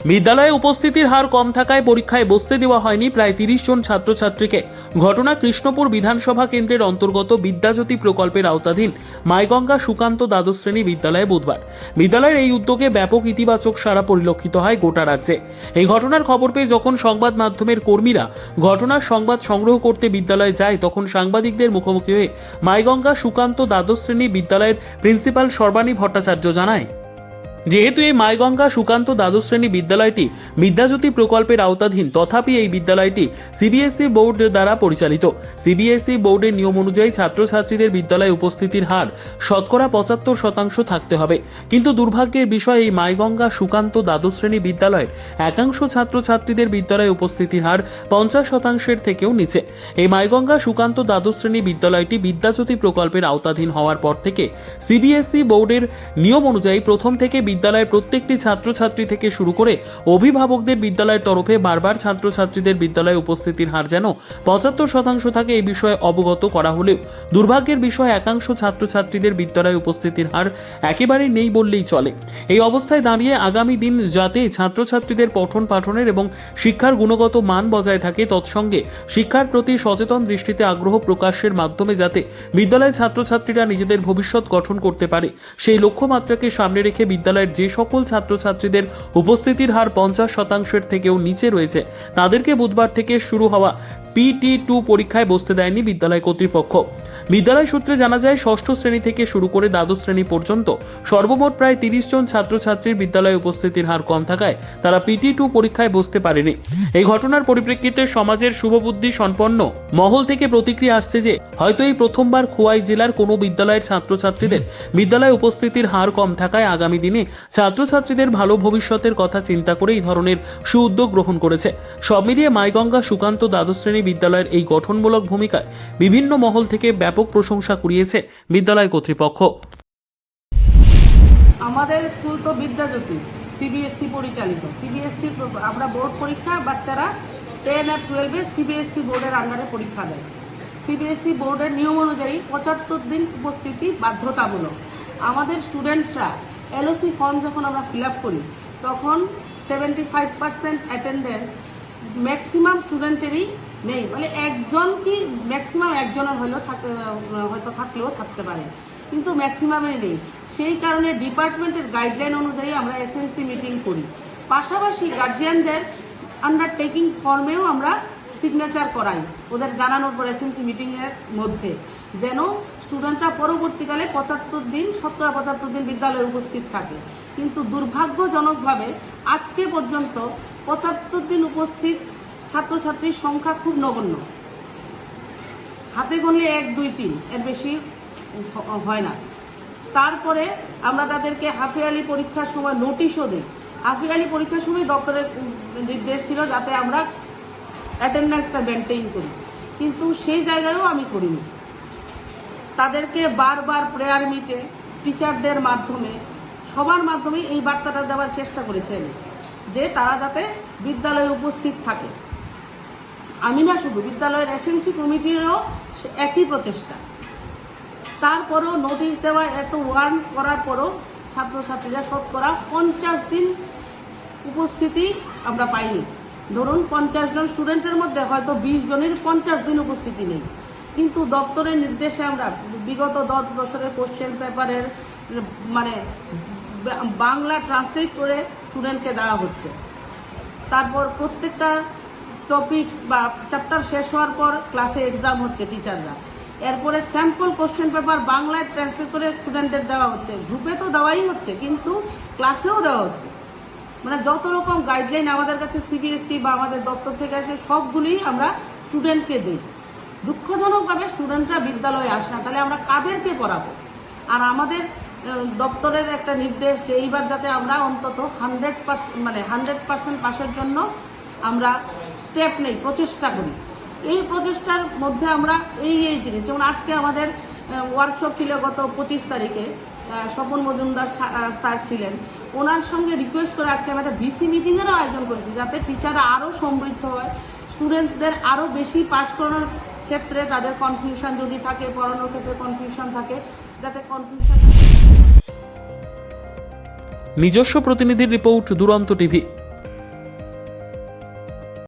বিদ্যালয়ে উপস্থিতির হার কম থাকায় পরীক্ষায় বসতে দেওয়া হয়নি প্রায় তিরিশ জন ছাত্রছাত্রীকে। ঘটনা কৃষ্ণপুর বিধানসভা কেন্দ্রের অন্তর্গত বিদ্যাজ্যোতি প্রকল্পের আওতাধীন মাইগঙ্গা সুকান্ত দ্বাদশ শ্রেণি বিদ্যালয়ে বুধবার। বিদ্যালয়ের এই উদ্যোগে ব্যাপক ইতিবাচক সারা পরিলক্ষিত হয় গোটা রাজ্যে। এই ঘটনার খবর পেয়ে যখন সংবাদ মাধ্যমের কর্মীরা ঘটনার সংবাদ সংগ্রহ করতে বিদ্যালয়ে যায়, তখন সাংবাদিকদের মুখোমুখি হয়ে মাইগঙ্গা সুকান্ত দ্বাদশ শ্রেণি বিদ্যালয়ের প্রিন্সিপাল সর্বাণী ভট্টাচার্য জানায় যেহেতু এই মাইগঙ্গা সুকান্ত দ্বাদশ শ্রেণি বিদ্যালয়টি বিদ্যাজ্যোতি প্রকল্পের আওতাধীন, তথাপি এই বিদ্যালয়টি সিবিএসই বোর্ড দ্বারা পরিচালিত। সিবিএসই বোর্ডের নিয়ম অনুযায়ী ছাত্রছাত্রীদের বিদ্যালয়ে উপস্থিতির হার শতকরা পঁচাত্তর শতাংশ থাকতে হবে। কিন্তু দুর্ভাগ্যের বিষয়, এই মাইগঙ্গা সুকান্ত দ্বাদশ শ্রেণি বিদ্যালয়ের একাংশ ছাত্রছাত্রীদের বিদ্যালয়ে উপস্থিতির হার পঞ্চাশ শতাংশের থেকেও নিচে। এই মাইগঙ্গা সুকান্ত দ্বাদশ শ্রেণি বিদ্যালয়টি বিদ্যাজ্যোতি প্রকল্পের আওতাধীন হওয়ার পর থেকে সিবিএসই বোর্ডের নিয়ম অনুযায়ী প্রথম থেকে বিদ্যালয়ের প্রত্যেকটি ছাত্রছাত্রী থেকে শুরু করে অভিভাবকদের বিদ্যালয়ের তরফে বারবার ছাত্রছাত্রীদের বিদ্যালয়ে উপস্থিতির হার যেন পঁচাত্তর শতাংশ থাকে এই বিষয়ে অবগত করা হলেও দুর্ভাগ্যের বিষয় একাংশ ছাত্রছাত্রীদের বিদ্যালয়ে উপস্থিতির হার একেবারে নেই বললেই চলে। এই অবস্থায় দাঁড়িয়ে আগামী দিন যাতে ছাত্রছাত্রীদের পঠন পাঠনের এবং শিক্ষার গুণগত মান বজায় থাকে, তৎসঙ্গে শিক্ষার প্রতি সচেতন দৃষ্টিতে আগ্রহ প্রকাশের মাধ্যমে যাতে বিদ্যালয়ের ছাত্রছাত্রীরা নিজেদের ভবিষ্যৎ গঠন করতে পারে, সেই লক্ষ্যমাত্রাকে সামনে রেখে বিদ্যালয়ের যে সকল ছাত্রছাত্রীদের উপস্থিতির হার পঞ্চাশ শতাংশের থেকেও নিচে রয়েছে, তাদেরকে বুধবার থেকে শুরু হওয়া পিটি টু পরীক্ষায় বসতে দেয়নি বিদ্যালয় কর্তৃপক্ষ। বিদ্যালয় সূত্রে জানা যায়, ষষ্ঠ শ্রেণি থেকে শুরু করে দ্বাদশ শ্রেণি পর্যন্ত সর্বমোট প্রায় তিরিশ জন ছাত্রছাত্রীর বিদ্যালয়ে উপস্থিতির হার কম থাকায় তারা পিটি টু পরীক্ষায় বসতে পারেনি। এই ঘটনার পরিপ্রেক্ষিতে সমাজের শুভবুদ্ধি সম্পন্ন মহল থেকে প্রতিক্রিয়া আসছে যে, হয়তো এই প্রথমবার খোয়াই জেলার কোনো বিদ্যালয়ের ছাত্রছাত্রীদের বিদ্যালয়ে উপস্থিতির হার কম থাকায় আগামী দিনে ছাত্রছাত্রীদের ভালো ভবিষ্যতের কথা চিন্তা করে এই ধরনের সুউদ্যোগ গ্রহণ করেছে। সব মিলিয়ে মাইগঙ্গা সুকান্ত দ্বাদশ শ্রেণি বিদ্যালয়ের এই গঠনমূলক ভূমিকায় বিভিন্ন মহল থেকে ব্যাপক প্রশংসা কুড়িয়েছে বিদ্যালয় কর্তৃপক্ষ। আমাদের স্কুল তো বিদ্যাজ্যোতি, সিবিএসসি পরিচালিত। সিবিএসসি আমরা বোর্ড পরীক্ষা, বাচ্চারা টেন আর টুয়েলভে সিবিএসসি বোর্ডের আন্ডারে পরীক্ষা দেয়। সিবিএসসি বোর্ডের নিয়ম অনুযায়ী পঁচাত্তর দিন উপস্থিতি বাধ্যতামূলক। আমাদের স্টুডেন্টরা এলওসি ফর্ম যখন আমরা ফিল করি, তখন seventy five percent attendance maximum স্টুডেন্টেরই নেই। মানে একজন কি ম্যাক্সিমাম একজনের হলেও হয়তো থাকলেও থাকতে পারে। কিন্তু ম্যাক্সিমামের নেই। সেই কারণে ডিপার্টমেন্টের গাইডলাইন অনুযায়ী আমরা এসএমসি মিটিং করি। পাশাপাশি গার্জিয়ানদের আন্ডারটেকিং ফর্মেও আমরা সিগনেচার করাই ওদের জানানোর পর এসএমসি মিটিংয়ের মধ্যে। যেন স্টুডেন্টরা পরবর্তীকালে পঁচাত্তর দিন শতকরা পঁচাত্তর দিন বিদ্যালয়ে উপস্থিত থাকে। কিন্তু দুর্ভাগ্যজনকভাবে আজকে পর্যন্ত পঁচাত্তর দিন উপস্থিত ছাত্রছাত্রীর সংখ্যা খুব নগণ্য। হাতে গণলে এক, দুই, তিন, এর বেশি হয় না। তারপরে আমরা তাদেরকে হাফিয়ালি পরীক্ষার সময় নোটিশও দিই। হাফিয়ালি পরীক্ষার সময় দপ্তরের নির্দেশ ছিল যাতে আমরা অ্যাটেন্ডেন্সটা মেনটেইন করি। কিন্তু সেই জায়গায়ও আমি করিনি। তাদেরকে বারবার প্রেয়ার মিটে টিচারদের মাধ্যমে, সবার মাধ্যমে এই বার্তাটা দেওয়ার চেষ্টা করেছি আমি, যে তারা যাতে বিদ্যালয়ে উপস্থিত থাকে। আমি না শুধু বিদ্যালয়ের এসএমসি কমিটিরও একই প্রচেষ্টা। তারপরও নোটিশ দেওয়া, এত ওয়ার্ন করার পরও ছাত্রছাত্রীরা শতকরা পঞ্চাশ দিন উপস্থিতি আমরা পাইনি। ধরুন পঞ্চাশ জন স্টুডেন্টের মধ্যে হয়তো বিশ জনের পঞ্চাশ দিন উপস্থিতি নেই। কিন্তু দপ্তরের নির্দেশে আমরা বিগত দশ বছরের কোশ্চেন পেপারের মানে বাংলা ট্রান্সলেট করে স্টুডেন্টকে দেওয়া হচ্ছে। তারপর প্রত্যেকটা টপিকস বা চ্যাপ্টার শেষ হওয়ার পর ক্লাসে এক্সাম হচ্ছে টিচাররা এরপরে স্যাম্পল কোশ্চেন পেপার বাংলায় ট্রান্সলেট করে স্টুডেন্টদের দেওয়া হচ্ছে। গ্রুপে তো দেওয়াই হচ্ছে, কিন্তু ক্লাসেও দেওয়া হচ্ছে। মানে যত রকম গাইডলাইন আমাদের কাছে সিবিএসসি বা আমাদের দপ্তর থেকে আসে সবগুলিই আমরা স্টুডেন্টকে দিই। দুঃখজনকভাবে স্টুডেন্টরা বিদ্যালয়ে আসে না, তাহলে আমরা কাদেরকে পড়াবো? আর আমাদের দপ্তরের একটা নির্দেশ যে এইবার যাতে আমরা অন্তত হান্ড্রেড মানে হান্ড্রেড পার্সেন্ট পাসের জন্য আমরা স্টেপ নেই, প্রচেষ্টা করি। এই প্রচেষ্টার মধ্যে আমরা এই এই জিনিস, যেমন আজকে আমাদের ওয়ার্কশপ ছিল গত পঁচিশ তারিখে স্বপন মজুমদার স্যার ছিলেন। ওনার সঙ্গে রিকোয়েস্ট করে আজকে আমরা একটা ভিসি মিটিংয়েরও আয়োজন করেছি, যাতে টিচাররা আরও সমৃদ্ধ হয় স্টুডেন্টদের আরও বেশি পাশ করানোর ক্ষেত্রে তাদের কনফিউশন যদি থাকে, পড়ানোর ক্ষেত্রে কনফিউশন থাকে, যাতে কনফিউশন নিজস্ব প্রতিনিধির রিপোর্ট দুরন্ত টিভি